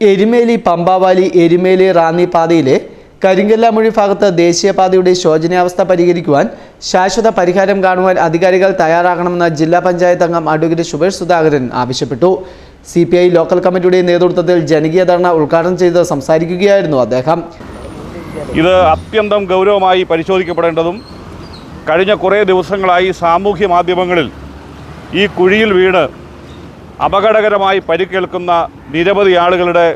എരുമേലി പമ്പാവാലി എരുമേലി റാന്നി പാതയിലെ കരിങ്കല്ലാമൊഴി ഭാഗത്ത് ദേശീയപാതയുടെ ശോചനീയാവസ്ഥ പരിഹരിക്കുവാൻ ശാശ്വത പരിഹാരം കാണുവാൻ അധികാരികൾ തയ്യാറാകണമെന്ന് ജില്ലാ പഞ്ചായത്ത് അംഗം അഡ്വക്കേറ്റ് സുബേഷ് സുധാകരൻ ആവശ്യപ്പെട്ടു. സി പി ഐ ലോക്കൽ കമ്മിറ്റിയുടെ നേതൃത്വത്തിൽ ജനകീയ ധർണ ഉദ്ഘാടനം ചെയ്ത് സംസാരിക്കുകയായിരുന്നു അദ്ദേഹം. ഇത് അത്യന്തം ഗൗരവമായി പരിശോധിക്കപ്പെടേണ്ടതും കഴിഞ്ഞ കുറേ ദിവസങ്ങളായി സാമൂഹ്യ മാധ്യമങ്ങളിൽ ഈ കുഴിയിൽ വീണ് അപകടകരമായി പരിക്കേൽക്കുന്ന നിരവധി ആളുകളുടെ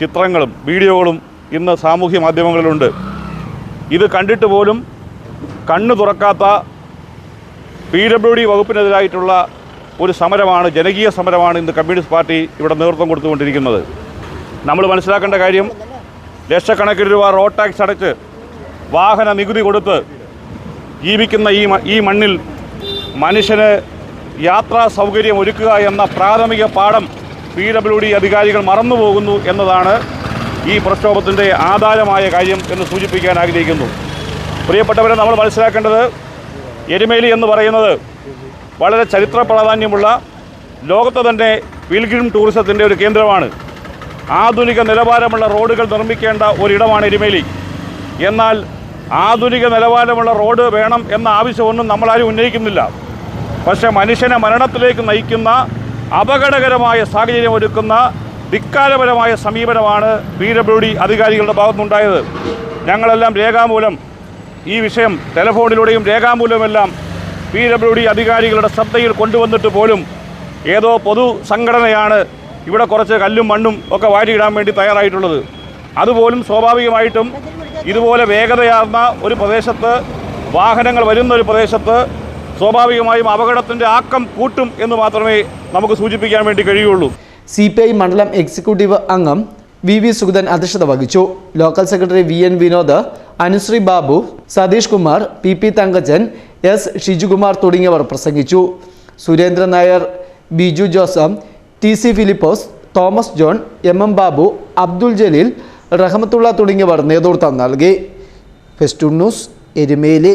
ചിത്രങ്ങളും വീഡിയോകളും ഇന്ന് സാമൂഹ്യ മാധ്യമങ്ങളിലുണ്ട്. ഇത് കണ്ടിട്ട് പോലും കണ്ണു തുറക്കാത്ത പി ഡബ്ല്യു ഡി വകുപ്പിനെതിരായിട്ടുള്ള ഒരു സമരമാണ് ജനകീയ സമരമാണ് ഇന്ന് കമ്മ്യൂണിസ്റ്റ് പാർട്ടി ഇവിടെ നേതൃത്വം കൊടുത്തുകൊണ്ടിരിക്കുന്നത്. നമ്മൾ മനസ്സിലാക്കേണ്ട കാര്യം ലക്ഷക്കണക്കിന് രൂപ റോഡ് ടാക്സ് അടച്ച് വാഹന നികുതി കൊടുത്ത് ജീവിക്കുന്ന ഈ ഈ മണ്ണിൽ മനുഷ്യന് യാത്രാ സൗകര്യം ഒരുക്കുക എന്ന പ്രാഥമിക പാഠം പി ഡബ്ല്യു ഡി അധികാരികൾ മറന്നുപോകുന്നു എന്നതാണ് ഈ പ്രക്ഷോഭത്തിന്റെ ആധാരമായ കാര്യം എന്ന് സൂചിപ്പിക്കാൻ ആഗ്രഹിക്കുന്നു. പ്രിയപ്പെട്ടവരെ നമ്മൾ മനസ്സിലാക്കേണ്ടത് എരുമേലി എന്ന് പറയുന്നത് വളരെ ചരിത്ര പ്രാധാന്യമുള്ള ലോകത്തെ തന്നെ പിൽഗ്രിം ടൂറിസത്തിന്റെ ഒരു കേന്ദ്രമാണ്. ആധുനിക നിലവാരമുള്ള റോഡുകൾ നിർമ്മിക്കേണ്ട ഒരിടമാണ് എരുമേലി. എന്നാൽ ആധുനിക നിലവാരമുള്ള റോഡ് വേണം എന്ന ആവശ്യമൊന്നും നമ്മളാരും ഉന്നയിക്കുന്നില്ല. പക്ഷേ മനുഷ്യനെ മരണത്തിലേക്ക് നയിക്കുന്ന അപകടകരമായ സാഹചര്യം ഒരുക്കുന്ന ധിക്കാരപരമായ സമീപനമാണ് പി ഡബ്ല്യു ഡി അധികാരികളുടെ ഭാഗത്തുനിന്നുണ്ടായത്. ഞങ്ങളെല്ലാം രേഖാമൂലം ഈ വിഷയം ടെലഫോണിലൂടെയും രേഖാമൂലമെല്ലാം പി ഡബ്ല്യു ഡി അധികാരികളുടെ ശ്രദ്ധയിൽ കൊണ്ടുവന്നിട്ട് പോലും ഏതോ പൊതു സംഘടനയാണ് ഇവിടെ കുറച്ച് കല്ലും മണ്ണും ഒക്കെ വാരിയിടാൻ വേണ്ടി തയ്യാറായിട്ടുള്ളത്. അതുപോലും സ്വാഭാവികമായിട്ടും ഇതുപോലെ വേഗതയാർന്ന ഒരു പ്രദേശത്ത് വാഹനങ്ങൾ വരുന്ന ഒരു പ്രദേശത്ത് സ്വാഭാവികമായും അപകടത്തിന്റെ ആക്കം കൂട്ടും എന്ന് മാത്രമേ നമുക്ക് സൂചിപ്പിക്കാൻ വേണ്ടി കഴിയുള്ളൂ. സി പി ഐ മണ്ഡലം എക്സിക്യൂട്ടീവ് അംഗം വി വി സുഗതൻ അധ്യക്ഷത വഹിച്ചു. Local secretary V N Vinod Anusree Babu Satheesh Kumar P P Thankajan S Shijukumar തുടങ്ങിയവർ പ്രസംഗിച്ചു. Surendran Nair Biju Joseph T C Philipose Thomas John M M Babu Abdul Jaleel Rahmathulla തുടങ്ങിയവർ നേതൃത്വം നൽകി. Fest news Erumeli.